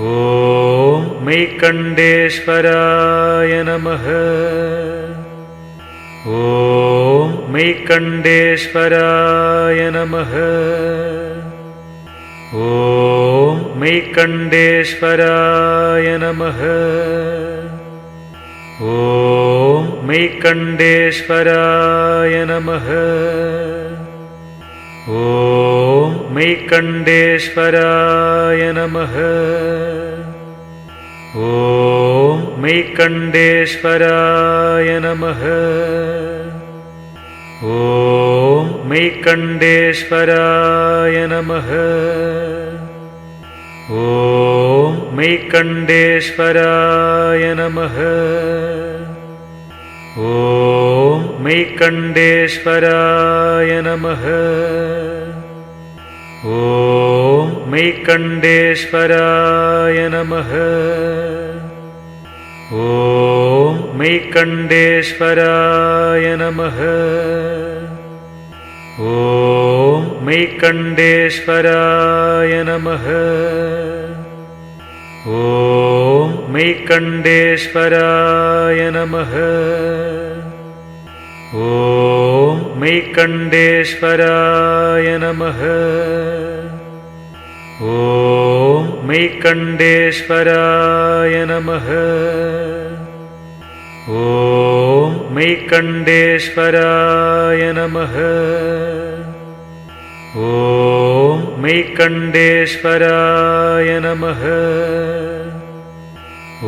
ॐ मैकण्डेश्वराय नमः। ॐ मैकण्डेश्वराय नमः। ॐ मैकण्डेश्वराय नमः। ॐ मैकण्डेश्वराय नमः ॐ मैकण्डेश्वराय नमः। ॐ मैकण्डेश्वराय नमः। ॐ मैकण्डेश्वराय नमः। ॐ मैकण्डेश्वराय नमः ॐ मैकण्डेश्वराय नमः। ॐ मैकण्डेश्वराय नमः। ॐ मैकण्डेश्वराय नमः। ॐ मैकण्डेश्वराय नमः। ॐ मैकण्डेश्वराय नमः मैकण्डेश्वराय नमः। ॐ मैकण्डेश्वराय नमः। ॐ मैकण्डेश्वराय नमः। ॐ मैकण्डेश्वराय नमः। ॐ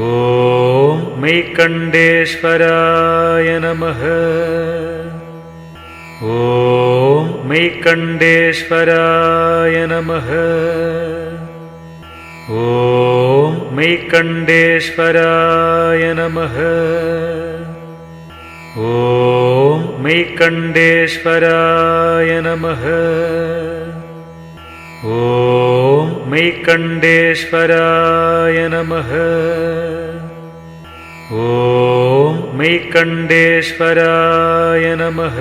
मैकण्डेश्वराय नमः मैकण्डेश्वराय नमः। ॐ मैकण्डेश्वराय नमः। ॐ मैकण्डेश्वराय नमः। ॐ मैकण्डेश्वराय नमः। ॐ मैकण्डेश्वराय नमः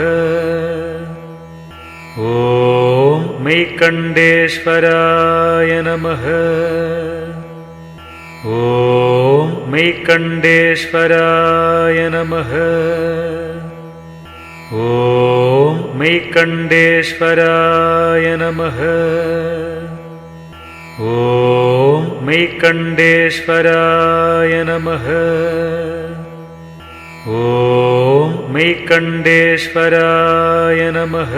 ॐ मैकण्डेश्वराय नमः। ॐ मैकण्डेश्वराय नमः। ॐ मैकण्डेश्वराय नमः। ॐ मैकण्डेश्वराय नमः। ॐ मैकण्डेश्वराय नमः।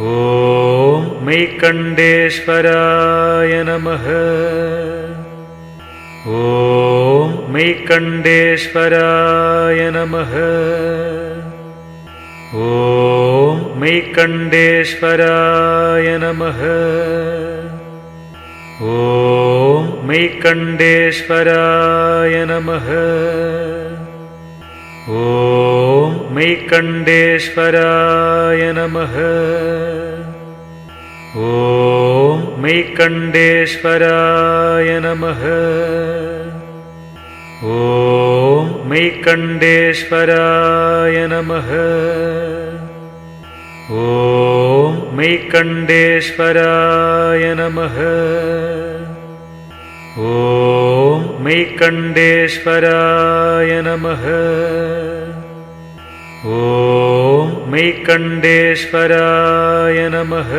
ॐ मैकण्डेश्वराय नमः। ॐ मैकण्डेश्वराय नमः। ॐ मैकण्डेश्वराय नमः। ॐ मैकण्डेश्वराय नमः ॐ मैकण्डेश्वराय नमः। ॐ मैकण्डेश्वराय नमः। ॐ मैकण्डेश्वराय नमः। ॐ मैकण्डेश्वराय नमः ॐ मैकण्डेश्वराय नमः। ॐ मैकण्डेश्वराय नमः।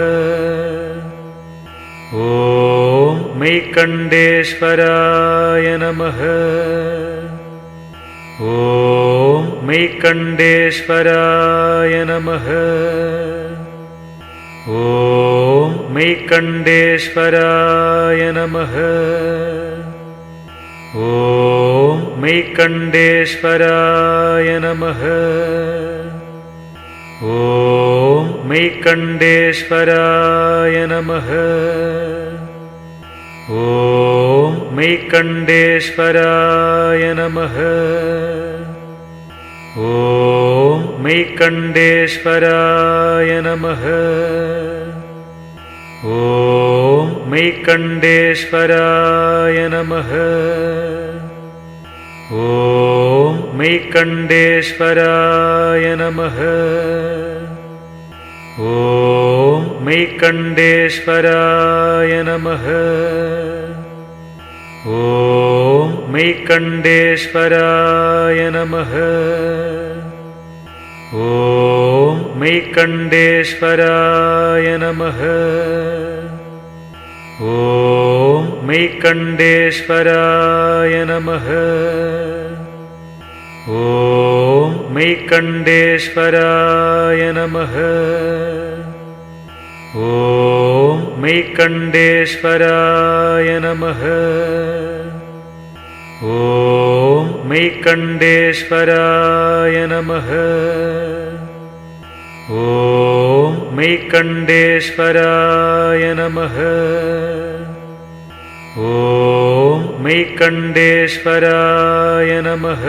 ॐ मैकण्डेश्वराय नमः। ॐ मैकण्डेश्वराय नमः। ॐ मैकण्डेश्वराय नमः। ॐ मैकण्डेश्वराय नमः। ॐ मैकण्डेश्वराय नमः। ॐ मैकण्डेश्वराय नमः। ॐ मैकण्डेश्वराय नमः मैकण्डेश्वराय नमः। ॐ मैकण्डेश्वराय नमः। ॐ मैकण्डेश्वराय नमः। ॐ मैकण्डेश्वराय नमः। ॐ मैकण्डेश्वराय नमः मैकण्डेश्वराय नमः। ॐ मैकण्डेश्वराय नमः। ॐ मैकण्डेश्वराय नमः। ॐ मैकण्डेश्वराय नमः। ॐ मैकण्डेश्वराय नमः ॐ मैकण्डेश्वराय नमः।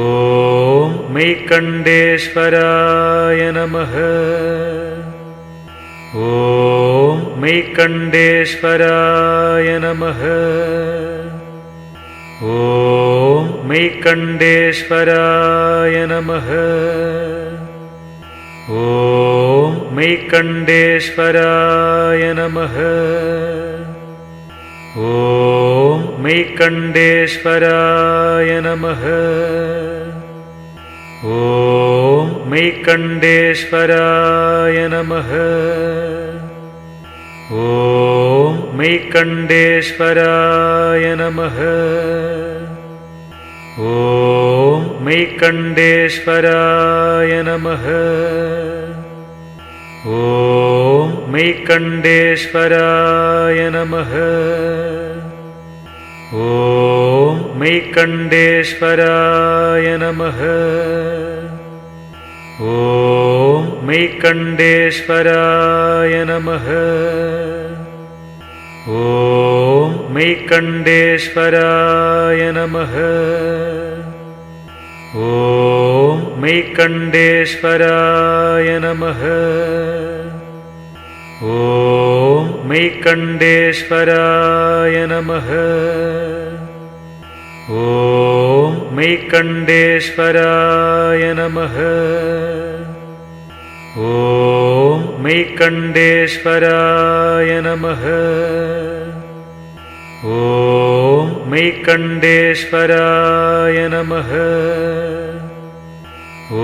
ॐ मैकण्डेश्वराय नमः। ॐ मैकण्डेश्वराय नमः। ॐ मैकण्डेश्वराय नमः ॐ मैकण्डेश्वराय नमः। ॐ मैकण्डेश्वराय नमः। ॐ मैकण्डेश्वराय नमः। ॐ मैकण्डेश्वराय नमः। ॐ मैकण्डेश्वराय नमः ॐ मैकण्डेश्वराय नमः। ॐ मैकण्डेश्वराय नमः। ॐ मैकण्डेश्वराय नमः। ॐ मैकण्डेश्वराय नमः ॐ मैकण्डेश्वराय नमः। ॐ मैकण्डेश्वराय नमः। ॐ मैकण्डेश्वराय नमः। ॐ मैकण्डेश्वराय नमः। ॐ मैकण्डेश्वराय ॐ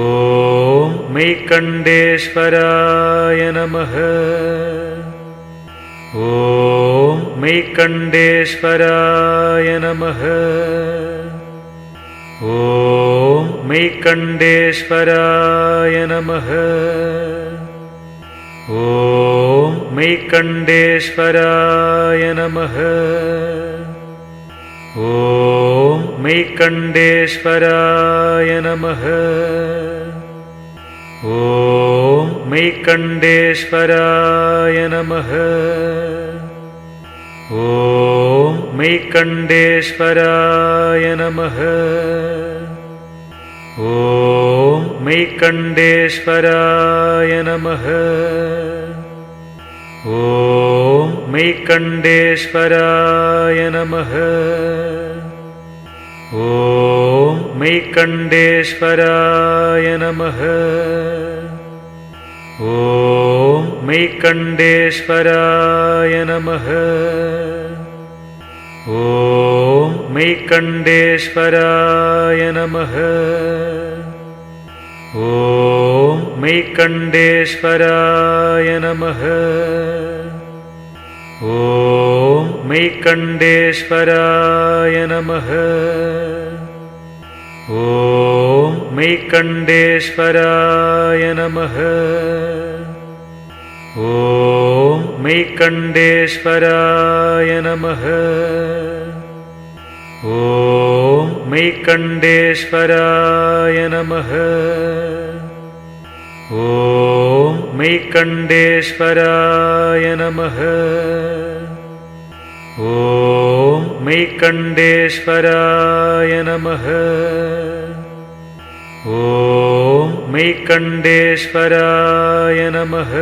मैकण्डेश्वराय नमः। ॐ मैकण्डेश्वराय नमः। ॐ मैकण्डेश्वराय नमः। ॐ मैकण्डेश्वराय नमः। ॐ मैकण्डेश्वराय नमः। ॐ मैकण्डेश्वराय नमः। ॐ मैकण्डेश्वराय नमः। ॐ मैकण्डेश्वराय नमः। ॐ मैकण्डेश्वराय नमः ॐ मैकण्डेश्वराय नमः। ॐ मैकण्डेश्वराय नमः। ॐ मैकण्डेश्वराय नमः। ॐ मैकण्डेश्वराय नमः ॐ मैकण्डेश्वराय नमः। ॐ मैकण्डेश्वराय नमः। ॐ मैकण्डेश्वराय नमः। ॐ मैकण्डेश्वराय नमः ॐ मैकण्डेश्वराय नमः। ॐ मैकण्डेश्वराय नमः। ॐ मैकण्डेश्वराय नमः।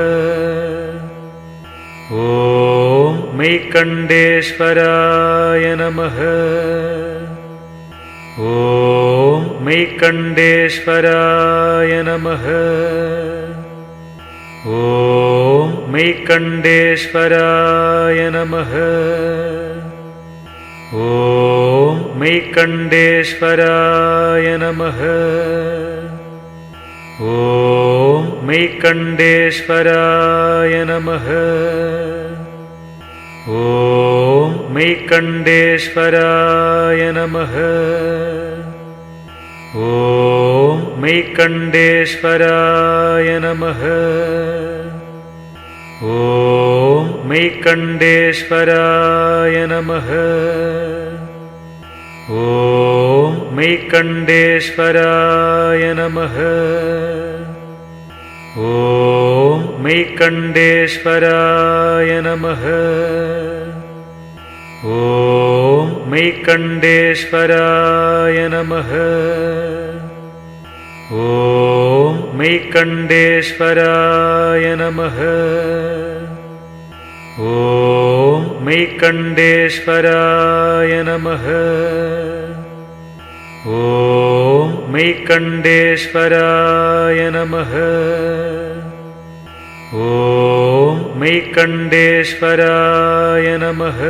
ॐ मैकण्डेश्वराय नमः। ॐ मैकण्डेश्वराय नमः। ॐ मैकण्डेश्वराय नमः। ॐ मैकण्डेश्वराय नमः। ॐ मैकण्डेश्वराय नमः। ॐ मैकण्डेश्वराय नमः मैकण्डेश्वराय नमः। ॐ मैकण्डेश्वराय नमः। ॐ मैकण्डेश्वराय नमः। ॐ मैकण्डेश्वराय नमः। ॐ मैकण्डेश्वराय नमः ॐ मैकण्डेश्वराय नमः। ॐ मैकण्डेश्वराय नमः। ॐ मैकण्डेश्वराय नमः। ॐ मैकण्डेश्वराय नमः